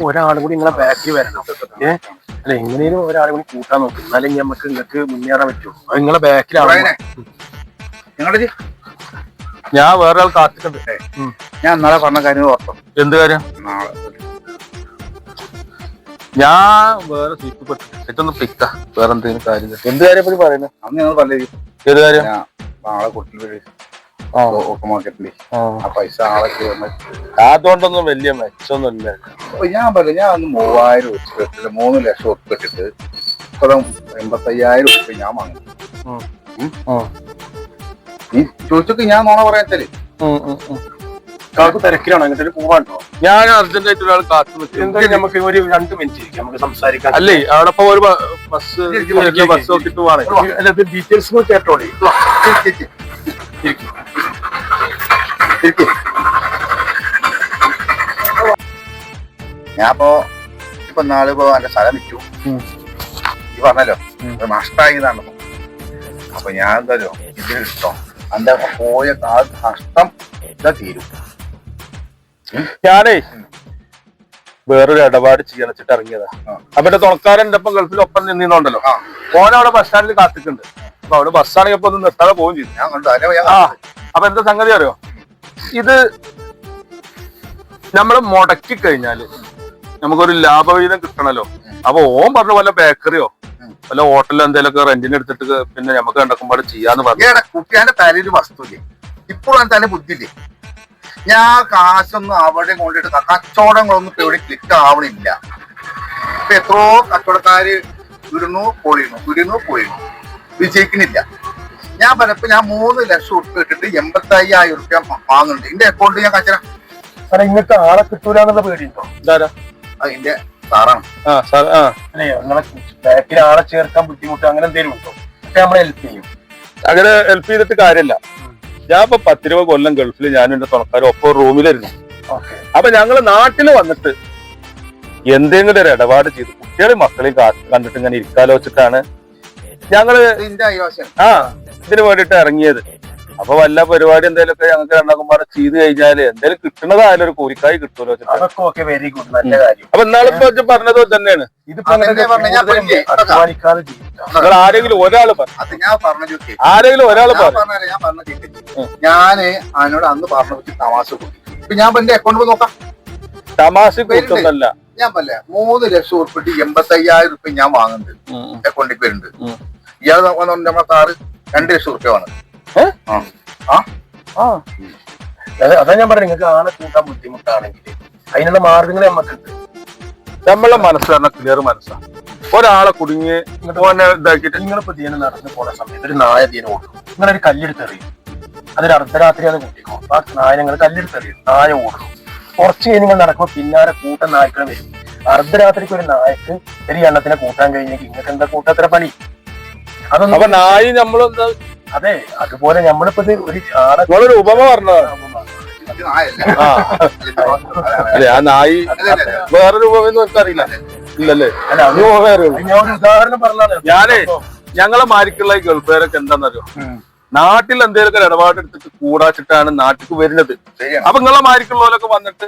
ഒരാളും കൂടി നിങ്ങളെ ബാക്കിൽ വരണം. ഏ? അല്ല എങ്ങനെയും ഒരാൾ കൂടി കൂട്ടാൻ നോക്കും. എന്നാലും നമുക്ക് നിങ്ങൾക്ക് മുന്നേറാൻ പറ്റുള്ളൂ നിങ്ങളെ ബാക്കിലാണ് ഞാൻ വേറെ ആൾ കാത്തിട്ടുണ്ട് ഞാൻ ഇന്നലെ പറഞ്ഞ കാര്യം ഓർത്തു? എന്ത് കാര്യം? നാളെ. ഞാൻ വേറെ സീറ്റ് പെട്ടൊന്ന് പിക്ക വേറെ എന്തെങ്കിലും കാര്യം. എന്ത് കാര്യം പറയുന്നത് അന്ന് ഞങ്ങൾ പറഞ്ഞത് ഏത് കാര്യം? നാളെ കുട്ടിയിൽ ഓപ്പൺ ആ. പൈസ അതുകൊണ്ടൊന്നും വലിയ മെച്ചൊന്നുമില്ല. അപ്പൊ ഞാൻ പറഞ്ഞു ഞാൻ അന്ന് മൂവായിരം വെച്ച് മൂന്ന് ലക്ഷം ഉറുപ്പ് ഇട്ടിട്ട് ഇപ്പം എൺപത്തയ്യായിരം ഉറുപ്പ് ഞാൻ വാങ്ങി. ഈ ചോദിച്ചൊക്കെ ഞാൻ നോണ പറയാത്തല്ലേ കാക്ക് തിരക്കിലാണ് അങ്ങോട്ട് പോവാണ്ടോ ഞാൻ അർജന്റ് ആയിട്ട് ഒരാൾ കാത്തു നിൽക്കും നമുക്ക് ഒരു രണ്ട് മിനിറ്റ് നമുക്ക് സംസാരിക്കാം. അല്ലേ അവിടെ ഇപ്പൊ ഒരു ബസ് ബസ് നോക്കിട്ട് പോവാണ്. ഡീറ്റെയിൽസ് കേട്ടോളി. ഇരിക്കും ഞാനിപ്പോ ഇപ്പൊ നാളെ ഇപ്പൊ എന്റെ സ്ഥലം വിറ്റു. ഈ പറഞ്ഞല്ലോ. നഷ്ടമായിരുന്നു നഷ്ടമായതാണ് അപ്പൊ ഞാൻ എന്തല്ലോ ഇതിന് ഇഷ്ടം എന്റെ പോയ കാൽ നഷ്ടം ഇതാ തീരും. ഞാനേ വേറൊരു ഇടപാട് ചെയ്യാൻ വെച്ചിട്ട് ഇറങ്ങിയതാ. അവന്റെ തുണക്കാരൻ എന്റെ ഒപ്പം ഗൾഫിൽ ഒപ്പം നിന്നുണ്ടല്ലോ. ഓൻ അവിടെ ബസ് സ്റ്റാൻഡിൽ കാത്തിട്ടുണ്ട് അപ്പൊ അവിടെ ബസ്സാണെങ്കിൽ ഇപ്പൊ ഒന്ന് നിർത്താതെ പോവുകയും ചെയ്തു. ഞാൻ ഞാൻ ആ അപ്പൊ എന്താ സംഗതി അറിയോ? ഇത് നമ്മൾ മുടക്കി കഴിഞ്ഞാൽ നമുക്കൊരു ലാഭവിഹിതം കിട്ടണല്ലോ. അപ്പൊ ഓൻ പറഞ്ഞ വല്ല ബേക്കറിയോ. വല്ല ഹോട്ടലിൽ എന്തെങ്കിലുമൊക്കെ റെന്റിന് എടുത്തിട്ട് പിന്നെ നമുക്ക് കണ്ടക്കുമ്പോൾ ചെയ്യാന്ന് പറഞ്ഞു. ഏടാ കുട്ടിയാന്റെ തലയിൽ വസ്തുല്ലേ ഇപ്പോഴും തല ബുദ്ധിയില്ലേ ഞാൻ കാശൊന്നും അവിടെ കൊണ്ടിട്ട് കച്ചവടങ്ങളൊന്നും ഇപ്പൊ എവിടെ ക്ലിക്ക് ആവണില്ല. ഇപ്പൊ എത്രയോ കച്ചവടക്കാര് വിടുന്നു പൊളിയുന്നു വിടുന്നു പൊളിയുന്നു വിജയിക്കുന്നില്ല ഞാൻ പറഞ്ഞപ്പോ ഞാൻ മൂന്ന് ലക്ഷം ഉറുപ്പ് ഇട്ടിട്ട് എൺപത്തി അയ്യായിരം ഉറുപ്പ്യ വാങ്ങുന്നുണ്ട് എന്റെ അക്കൗണ്ട് ഞാൻ കച്ചറ സാറേ ഇങ്ങനത്തെ ആളെ കിട്ടൂലെന്നുള്ള പേടിയുണ്ടോ? അതിന്റെ സാറാണ്. ആ സാർ ആ. അല്ലേ നിങ്ങളെ ബാക്കിൽ ആളെ ചേർക്കാൻ ബുദ്ധിമുട്ട് അങ്ങനെ എന്തെങ്കിലും ഉണ്ടോ? ഒക്കെ നമ്മളെ ഹെൽപ്പ് ചെയ്യും. അങ്ങനെ ഹെൽപ്പ് ചെയ്തിട്ട് കാര്യമില്ല. ഞാൻ ഇപ്പൊ പത്ത് രൂപ കൊല്ലം ഗൾഫിൽ ഞാൻ എന്റെ തുണക്കാരും ഒപ്പം റൂമിലായിരുന്നു. അപ്പൊ ഞങ്ങൾ നാട്ടിൽ വന്നിട്ട് എന്തെങ്കിലും ഒരു ഇടപാട് ചെയ്ത് കുട്ടികളെയും മക്കളെയും കണ്ടിട്ട് ഇങ്ങനെ ഇരിക്കാലോ വെച്ചിട്ടാണ് ഞങ്ങൾ ആ ഇതിന് വേണ്ടിട്ട് ഇറങ്ങിയത്. അപ്പൊ വല്ല പരിപാടി എന്തെങ്കിലുമൊക്കെ ഞങ്ങൾക്ക് രണ്ടാക്കുമ്പാടെ ചെയ്ത് കഴിഞ്ഞാൽ എന്തെങ്കിലും കിട്ടുന്നതായാലും ഒരു കോരിക്കായി കിട്ടുമല്ലോ വെച്ചിട്ട്. അതൊക്കെ ഓക്കെ വെരി ഗുഡ് നല്ല കാര്യം. അപ്പൊ ഇന്നാളിപ്പോ പറഞ്ഞത് തന്നെയാണ്. നിങ്ങൾ ആരെങ്കിലും ഞാൻ പറഞ്ഞു ആരെങ്കിലും ഞാൻ പറഞ്ഞ ഞാൻ അതിനോട് അന്ന് പറഞ്ഞു വെച്ച് തമാശ കൂട്ടി. ഞാൻ എന്റെ അക്കൗണ്ട് നോക്കാം. തമാശ കൂട്ടുന്നല്ല. ഞാൻ പറഞ്ഞ മൂന്ന് ലക്ഷം ഉൾപ്പെട്ട് എൺപത്തി അയ്യായിരം റുപ്യ ഞാൻ വാങ്ങുന്നുണ്ട്. അക്കൗണ്ടിൽ വരുന്നുണ്ട്. ഇയാൾ നമ്മളെ താറ് രണ്ട് ലക്ഷം റുപ്യ വാങ്ങുന്നത് അത് അതാ ഞാൻ പറഞ്ഞത് നിങ്ങൾക്ക് ആളെ കൂട്ടാൻ ബുദ്ധിമുട്ടാണെങ്കിൽ അതിനുള്ള മാർഗങ്ങൾ നമുക്കുണ്ട് നമ്മളെ മനസ്സ് പറഞ്ഞ ക്ലിയർ മനസ്സാണ് ഒരാളെ കുടുങ്ങി ഓനെ ഇതാക്കിയിട്ട് നിങ്ങളിപ്പോ ദീനം നടന്നു പോണ സമയത്ത് ഒരു നായ ദീനം ഓടും. നിങ്ങളൊരു കല്ലെടുത്തെറിയും. അതൊരു അർദ്ധരാത്രിയാണ് കുട്ടിക്കോ. ആ നായ നിങ്ങൾ കല്ലെടുത്തെറിയും. നായ ഓടും. കുറച്ച് കഴിഞ്ഞ് നിങ്ങൾ നടക്കുമ്പോൾ പിന്നാലെ കൂട്ടം നായ്ക്കൾ വരും. അർദ്ധരാത്രിക്ക് ഒരു നായക്ക് ഒരു എണ്ണത്തിനെ കൂട്ടാൻ കഴിഞ്ഞെങ്കിൽ നിങ്ങൾക്ക് എന്താ കൂട്ടത്ര പണി? അതൊന്നും അപ്പൊ നായി നമ്മളെന്താ അതെ അതുപോലെ നമ്മളിപ്പോ ഇത് ഒരു നിങ്ങളൊരു ഉപമ പറഞ്ഞതാണ് ഇത് നായല്ല? ആ. അല്ലെ ആ നായി. വേറൊരു ഉപമ ഒന്നും എനിക്കറിയില്ല ഇല്ലല്ലേ? അല്ല അത് അത് ഉപമ വേറെ ഉള്ളൂ. ഞാൻ ഒരു ഉദാഹരണം പറഞ്ഞാണ് ഞാനേ ഞങ്ങളെ മാരിക്കുള്ള ഈ ഗൾഫുകാരൊക്കെ എന്താണെന്നറിയോ നാട്ടിൽ എന്തെങ്കിലും ഇടപാട് എടുത്തിട്ട് കൂടാച്ചിട്ടാണ് നാട്ടിക്ക് വരുന്നത്. ശരിയാണ്. അപ്പൊ നിങ്ങളെ മാരിക്കുള്ളവരൊക്കെ വന്നിട്ട്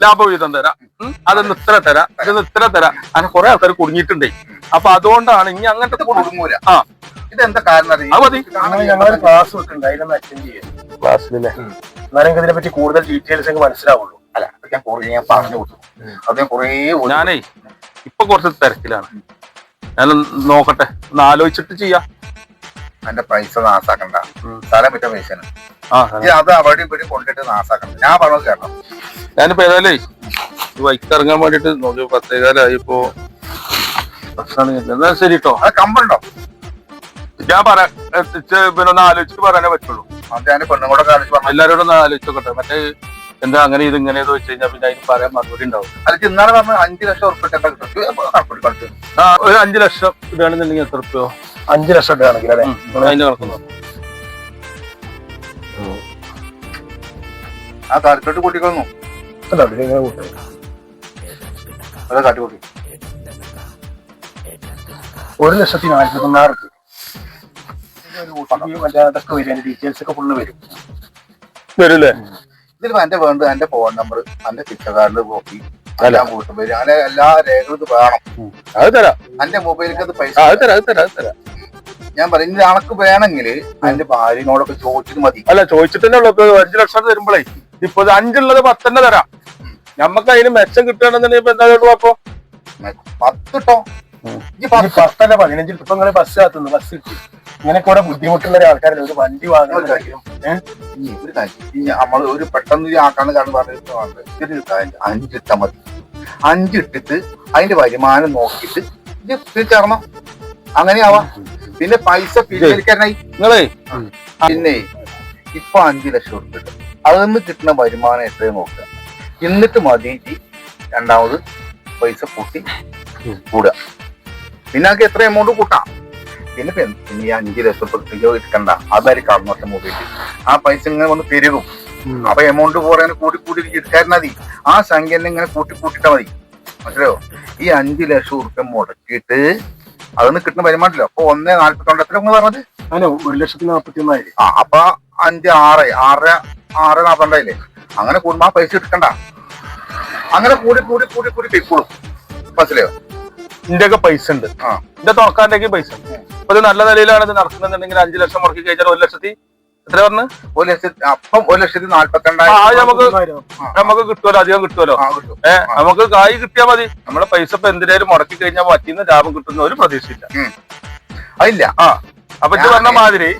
ലാഭവിഹിതം തരാം. ഉം, അതൊന്ന് ഇത്ര തരാം. ഇതൊന്ന് ഇത്ര തരാം. അങ്ങനെ കുറെ ആൾക്കാർ കുടുങ്ങിയിട്ടുണ്ടേ. അപ്പൊ അതുകൊണ്ടാണ് ഇനി അങ്ങനത്തെ കുടുങ്ങൂല. ആ. ഇതെന്താ കാരണം ഞങ്ങളൊരു ക്ലാസ് വെക്കുന്നുണ്ട് അതിലൊന്ന് അറ്റൻഡ് ചെയ്യാം ക്ലാസ്സിലെ എന്നാലും നിങ്ങൾക്ക് ഇതിനെ പറ്റി കൂടുതൽ ഡീറ്റെയിൽസ് ഒക്കെ മനസ്സിലാവുള്ളൂ. അല്ല. ഞാൻ കുറേ ഞാൻ പറഞ്ഞു കൊടുത്തു. അത് ഞാൻ കുറേ ഞാനേ ഇപ്പൊ കുറച്ച് തിരക്കിലാണ്. ഞാൻ നോക്കട്ടെ ഒന്ന് ആലോചിച്ചിട്ട് ചെയ്യാം. എന്റെ പൈസ നാസാക്കണ്ട. സ്ഥലം വിറ്റ പൈസയാണ്. അത് അവിടെ ഇവിടെ കൊണ്ടിട്ട് നാസാക്കണ്ട. ഞാൻ പറഞ്ഞത് കേട്ടോ. ഞാനിപ്പോ ഏതായാലേ ഈ വൈക്ക് ഇറങ്ങാൻ വേണ്ടിട്ട് നോക്കി പത്തേകാലായി ഇപ്പോ. എന്നാ ശരി കേട്ടോ അത് കമ്പുണ്ടോ? ഞാൻ പറയാം. എത്തിച്ച് പിന്നെ ഒന്ന് ആലോചിച്ച് പറയാനേ പറ്റുള്ളൂ. എല്ലാരോടും ഒന്ന് ആലോചിച്ചോട്ടെ മറ്റേ എന്താ അങ്ങനെ ഇത് ഇങ്ങനെ വെച്ച് കഴിഞ്ഞാൽ പിന്നെ അതിന് പറയാൻ മറുപടി ഉണ്ടാവും. അത് ഇന്നാളെ പറഞ്ഞ അഞ്ചു ലക്ഷം ഉറപ്പിട്ട് ആ ഒരു അഞ്ചു ലക്ഷം ഇടുകയാണെന്നുണ്ടെങ്കിൽ എത്ര റുപ്യോ അഞ്ചു ലക്ഷം ഇടുകയാണെങ്കിൽ അല്ലെ? അതിന്റെ കണക്കുന്നു ആ കാലിക്കോട്ട് കൂട്ടിക്കൊന്നു കാട്ടിക്കൂട്ടി ഒരു ലക്ഷത്തി നാൽപ്പത്തി ഒന്നായിരം അതൊക്കെ വരും. അതിന്റെ ഡീറ്റെയിൽസ് ഒക്കെ ഫുള്ള് വരും. വരൂലേ ഇതിൽ എന്റെ വേണ്ടത് എന്റെ ഫോൺ നമ്പർ എന്റെ പിക്ചർ കാർഡിൽ കോപ്പി എല്ലാം കൂട്ടും വരും. അങ്ങനെ എല്ലാ രേഖകളും വേണം. അത് തരാം. എന്റെ മൊബൈലിലേക്ക് അത് പൈസ ആ, അത് തരാം അത് തരാം അത് തരാം. ഞാൻ അണക്ക് വേണമെങ്കിൽ എന്റെ ഭാര്യനോടൊക്കെ ചോദിച്ചിട്ട് മതി. അല്ല ചോദിച്ചിട്ടല്ലേ അഞ്ചു ലക്ഷം തരുമ്പോഴേ ഇപ്പൊ അഞ്ചുള്ളത് പത്തന്നെ തരാം. നമ്മക്ക് അതിന് മെച്ചം കിട്ടുകയാണെന്നുണ്ടെങ്കിൽ ഇപ്പൊ എന്താ കുഴപ്പം പത്തിട്ടോ ഉം. പത്തല്ല പതിനഞ്ചിൽ ഇപ്പൊ നിങ്ങൾ ബസ് കാത്തുന്നു ബസ് കിട്ടി. ഇങ്ങനെ കുറെ ബുദ്ധിമുട്ടുള്ള ആൾക്കാരല്ലേ ഒരു വണ്ടി വാങ്ങാനും ഒരു കാര്യം. നമ്മൾ ഒരു പെട്ടെന്ന് ഈ ആക്കാണ് കാരണം പറഞ്ഞിട്ട് അഞ്ചിട്ട മതി. അഞ്ചിട്ടിട്ട് അതിന്റെ വരുമാനം നോക്കിട്ട് ഇത് തിരിച്ചറണം അങ്ങനെയാവാം. പിന്നെ പൈസ പിരിച്ചെടുക്കാനായി നിങ്ങൾ പിന്നെ ഇപ്പൊ അഞ്ചു ലക്ഷം ഉറുപ്പിക അതൊന്ന് അതിൽ നിന്ന് കിട്ടുന്ന വരുമാനം എത്രയും നോക്കുക. എന്നിട്ട് മതി രണ്ടാമത് പൈസ കൂട്ടി കൂടുക. നമുക്ക് എത്ര എമൗണ്ട് കൂട്ടാം. പിന്നെ? പിന്നെ ഈ അഞ്ചു ലക്ഷം കിട്ടണ്ട അതായിരിക്കും മാസം മൊബൈലിൽ ആ പൈസ ഇങ്ങനെ വന്ന് പെരുകും. അപ്പൊ എമൗണ്ട് കുറെ കൂട്ടി കൂട്ടി എടുക്കാൻ മതി. ആ സംഖ്യ തന്നെ ഇങ്ങനെ കൂട്ടി കൂട്ടിട്ടാ മതി. മനസ്സിലായോ? ഈ അഞ്ച് ലക്ഷം ഉറുപ്പ്യ മുടക്കിയിട്ട് അതൊന്ന് കിട്ടുന്ന വരുമാനമല്ലോ. അപ്പൊ ഒന്നേ നാല്പത്തി എത്ര പറഞ്ഞത്? അല്ല ഒരു ലക്ഷത്തി നാൽപ്പത്തി ഒന്നായിരം ആ അപ്പൊ അഞ്ച് ആറ് ആറ് ആറ് നാപ്പണ്ടായില്ലേ അങ്ങനെ കൂടുമ്പോ ആ പൈസ എടുക്കണ്ട. അങ്ങനെ കൂടി കൂടി കൂടി കൂടി പൊയ്ക്കോളും. മനസ്സിലായോ? ഇന്റെ ഒക്കെ പൈസ ഉണ്ട്. എന്റെ തുറക്കാന്റെ പൈസ ഉണ്ട്. ഇപ്പൊ ഇത് നല്ല നിലയിലാണ് ഇത് നടക്കുന്നുണ്ടെങ്കിൽ അഞ്ചു ലക്ഷം മുടക്കി കഴിഞ്ഞാൽ ഒരു ലക്ഷത്തി എത്ര പറഞ്ഞു? ഒരു ലക്ഷത്തി അപ്പം ഒരു ലക്ഷത്തി നാല്പത്തി ആ നമുക്ക് നമുക്ക് കിട്ടുമല്ലോ അധികം കിട്ടുമല്ലോ ഏഹ് നമുക്ക് കായ് കിട്ടിയാൽ മതി. നമ്മുടെ പൈസ ഇപ്പൊ എന്തിനേലും മുടക്കി കഴിഞ്ഞാൽ പറ്റിന്ന് ലാഭം കിട്ടുന്ന ഒരു പ്രതീക്ഷയില്ല. അതില്ല. ആ. അപ്പൊ ഇത് പറഞ്ഞ മാതിരി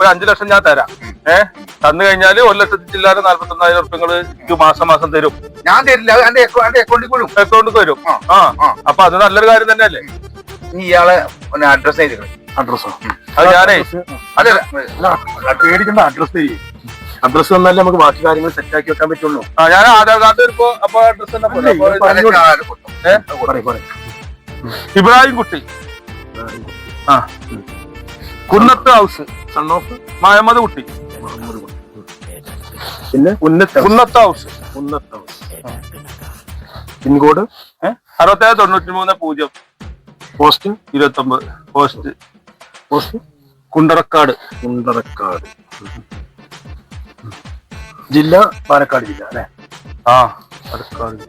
ഇപ്പൊ അഞ്ചു ലക്ഷം ഞാൻ തരാം. ഏഹ് തന്നു കഴിഞ്ഞാൽ ഒരു ലക്ഷത്തി ചില്ലാതെ നാല്പത്തി ഒന്നായിരം റുപ്യങ്ങൾ എനിക്ക് മാസം മാസം തരും. ഞാൻ തരില്ല. അത് എന്റെ അക്കൗ- എന്റെ അക്കൗണ്ടിൽ വരും. തരും ആ. അപ്പൊ അത് നല്ലൊരു കാര്യം തന്നെയല്ലേ? നീ ഇയാളെ അഡ്രസ് ചെയ്തിട്ടുണ്ട് അഡ്രസ്സോ അത് ഞാനേ അതെ പേടിക്കേണ്ട അഡ്രസ് അഡ്രസ് തന്നാലേ നമുക്ക് ബാക്കി കാര്യങ്ങൾ സെറ്റ് ആക്കി വെക്കാൻ പറ്റുള്ളൂ. ആ ഞാൻ ആധാർ കാർഡ് വരുമ്പോ അപ്പൊ അഡ്രസ് ഇബ്രാഹിം കുട്ടി. ആ. Kunnath house son of Mohammed Kutty. പിന്നെ ഉന്നത്ത ഹൗസ് ഉന്നത്ത പിൻകോഡ്? അറുപത്തേഴ് തൊണ്ണൂറ്റി മൂന്ന് പൂജ്യം. പോസ്റ്റ് ഇരുപത്തി ഒമ്പത് പോസ്റ്റ് പോസ്റ്റ് കുണ്ടറക്കാട്. കുണ്ടറക്കാട്. ജില്ല? പാലക്കാട് ജില്ല അല്ലെ? ആ. പാലക്കാട്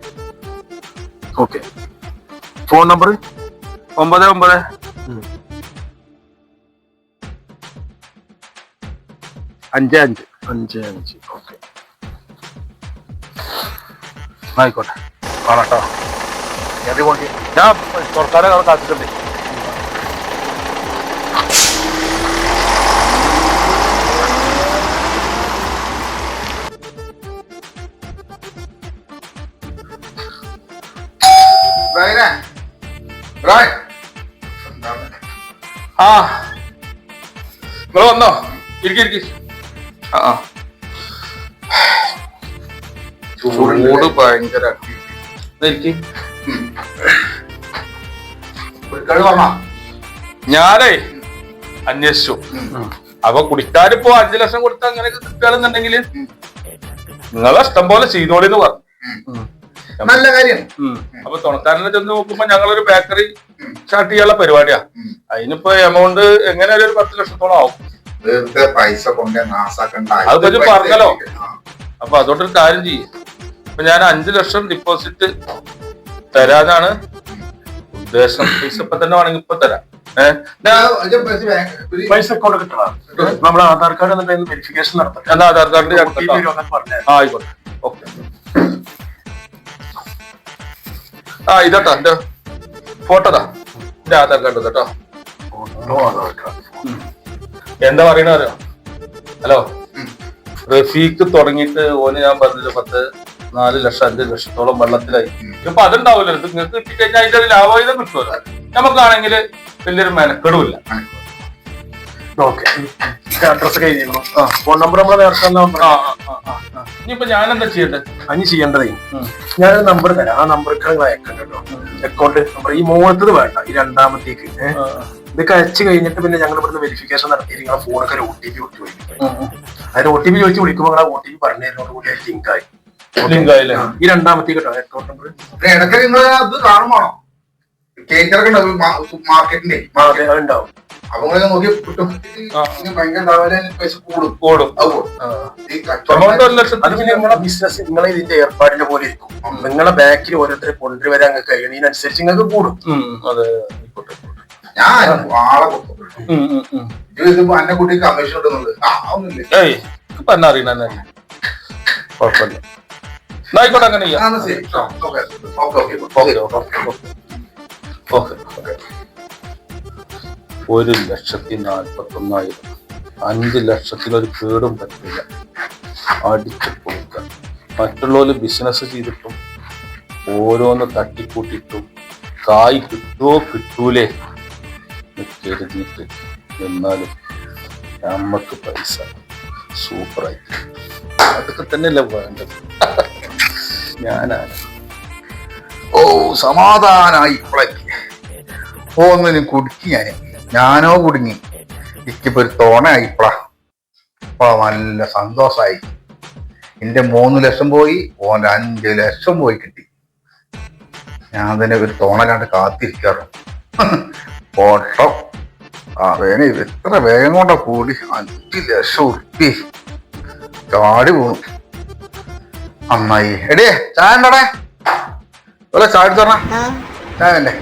ഓക്കെ ഫോൺ നമ്പർ ഒമ്പത് ഒമ്പത് അഞ്ച് അഞ്ച്. അഞ്ച് അഞ്ച്. ഓക്കെ. ആയിക്കോട്ടെ. കാണട്ടോ. അതുകൊണ്ട് ഞാൻ കാണാൻ കാത്തിട്ടുണ്ട്. ആ. നിങ്ങൾ വന്നോ? ഇരിക്കി ഇരിക്കി. ചൂട് ഭയങ്കര. ഞാനേ അന്വേഷിച്ചു. അപ്പൊ കുടിക്കാരിപ്പോ അഞ്ചു ലക്ഷം കൊടുത്ത അങ്ങനെയൊക്കെ കിട്ടുകയാണെന്നുണ്ടെങ്കിൽ നിങ്ങളെ ഇഷ്ടം പോലെ ചെയ്തോളിന്ന് പറഞ്ഞു. നല്ല കാര്യം. അപ്പൊ തുണക്കാരനെ ചെന്ന് നോക്കുമ്പോ ഞങ്ങളൊരു ബേക്കറി സ്റ്റാർട്ട് ചെയ്യാനുള്ള പരിപാടിയാ. അതിനിപ്പോ എമൗണ്ട് എങ്ങനെ ഒരു പത്ത് ലക്ഷത്തോളം ആവും. വെറുതെ പൈസ കൊണ്ട് നാസാക്കണ്ട അത് പറ്റി പറഞ്ഞല്ലോ. അപ്പൊ അതുകൊണ്ടൊരു കാര്യം ചെയ്യും. അപ്പൊ ഞാൻ അഞ്ചു ലക്ഷം ഡിപ്പോസിറ്റ് തരാനാണ് ഉദ്ദേശം. പൈസ ഇപ്പൊ തന്നെ വേണമെങ്കിൽ ഇപ്പൊ തരാം. പൈസ അക്കൗണ്ട് കിട്ടണം. നമ്മുടെ ആധാർ കാർഡ് എന്നിട്ട് വെരിഫിക്കേഷൻ നടത്തണം എന്നാ ആധാർ കാർഡ് ആയിക്കോട്ടെ. ഓക്കെ. ആ ഇതാട്ടോ എന്റെ ഫോട്ടോതാ. എന്റെ ആധാർ കാർഡ് കേട്ടോ ഫോട്ടോ ആധാർ കാർഡ്. എന്താ പറയണ ഹലോ? റഫീക്ക് തുടങ്ങിയിട്ട് ഓന് ഞാൻ പറഞ്ഞില്ല പത്ത് നാല് ലക്ഷം അഞ്ച് ലക്ഷത്തോളം വെള്ളത്തിലായി. ഇപ്പൊ അതുണ്ടാവില്ല നിങ്ങൾക്ക് കിട്ടിക്കഴിഞ്ഞാൽ അതിന്റെ ഒരു ലാഭവിധം കിട്ടുമല്ലോ. നമുക്കാണെങ്കിൽ വലിയൊരു മെനക്കെടുമില്ല. ഓക്കെ. അഡ്രസ് ഫോൺ നമ്പർ നമ്മൾ നേരത്തെ. ഇനിയിപ്പോ ഞാൻ എന്താ ചെയ്യണ്ടേ? അനി ചെയ്യേണ്ടതേ. ഞാൻ ഞാനൊരു നമ്പർ തരാം. ആ നമ്പർക്ക് നിങ്ങൾ അയക്കണം കേട്ടോ. അക്കൗണ്ട് നമ്പർ ഈ മൂന്നത്തത് വേണ്ട. ഈ രണ്ടാമത്തേക്ക്. ഇതൊക്കെ അയച്ചു കഴിഞ്ഞിട്ട് പിന്നെ ഞങ്ങൾ ഇവിടുന്ന് വെരിഫിക്കേഷൻ നടത്തി. നിങ്ങളെ ഫോണൊക്കെ ഒരു ഒ ടി പി ഉം, ഉം. അതിന് ഒ ടി പി ചോദിച്ച് വിളിക്കുമ്പോൾ ആ ഒ ടി പി പറഞ്ഞതിനോട് കൂടി ലിങ്ക് ആയി. ലിങ്ക് ആയില്ലേ? ഈ രണ്ടാമത്തേക്ക് കേട്ടോ. അക്കൗണ്ട് നമ്പർ ഇടയ്ക്ക് നിങ്ങൾ അത് കാണുമ്പോണോ മാർക്കറ്റിന്റെ അപ്പൊ നിങ്ങൾ നോക്കി കിട്ടും. ആ. ഇനി ഭയങ്കര ഉണ്ടാവില്ല പൈസ കൂടും. ഓടും അത് കൂടും. ഈ എമൗണ്ട് കച്ചവടം ഒരു അത് ലക്ഷത്തിന് പിന്നെ നിങ്ങളെ ബിസിനസ് നിങ്ങളെ ഇതിന്റെ ഏർപ്പാടിന്റെ പോലെ ഇരിക്കും. നിങ്ങളെ ബാക്കിൽ ഓരോരുത്തരെ കൊണ്ടുവരാൻ അങ്ങ് കഴിയണതിനനുസരിച്ച് നിങ്ങൾക്ക് കൂടും. അതെ. ആയിക്കോട്ടെ. ഞാൻ ആളെ. ഇത് ഇതിപ്പോ അന്നെ കുട്ടി കമ്മീഷൻ കിട്ടുന്നുണ്ട് ആ ഒന്നുമില്ല ഏയ് ഇപ്പൊ പറഞ്ഞ അറിയണ കുഴപ്പമില്ല. എന്നാ ആയിക്കോട്ടെ അങ്ങനെ എന്നാ ഒരു ലക്ഷത്തി നാൽപ്പത്തി ഒന്നായിരം അഞ്ച് ലക്ഷത്തിലൊരു കേടും പറ്റില്ല. അടിച്ചു കൊടുക്കുക മറ്റുള്ളവര് ബിസിനസ് ചെയ്തിട്ടും ഓരോന്ന് തട്ടിക്കൂട്ടിയിട്ടും കായ് കിട്ടുമോ കിട്ടൂലേ? കരുതിയിട്ട് എന്നാലും നമ്മക്ക് പൈസ. സൂപ്പറായി. അതൊക്കെ തന്നെയല്ലേ വേണ്ടത്? ഞാനാണ്. ഓ സമാധാനായി ഇപ്പളേക്ക് ഒന്നിനും കുടുക്കി ഞാൻ. ഞാനോ കുടുങ്ങി. എനിക്കിപ്പോ ഒരു തോണയായി ഇപ്പളാ. ഇപ്പൊ നല്ല സന്തോഷായി. എന്റെ മൂന്ന് ലക്ഷം പോയി ഓന്റെ അഞ്ച് ലക്ഷം പോയി കിട്ടി. ഞാൻ തന്നെ ഒരു തോണ കണ്ട് കാത്തിരിക്കാറു ഓട്ടം. ആ ഇത്. എത്ര വേഗം കൊണ്ടാ കൂടി. അഞ്ച് ലക്ഷം ഉറുപ്പി. ചാടി പോണു. നന്നായി. എടിയേ ചായ ഉണ്ടോടെ? ഓലെ ചായ എടുത്തോണ ചായ വേണ്ടേ?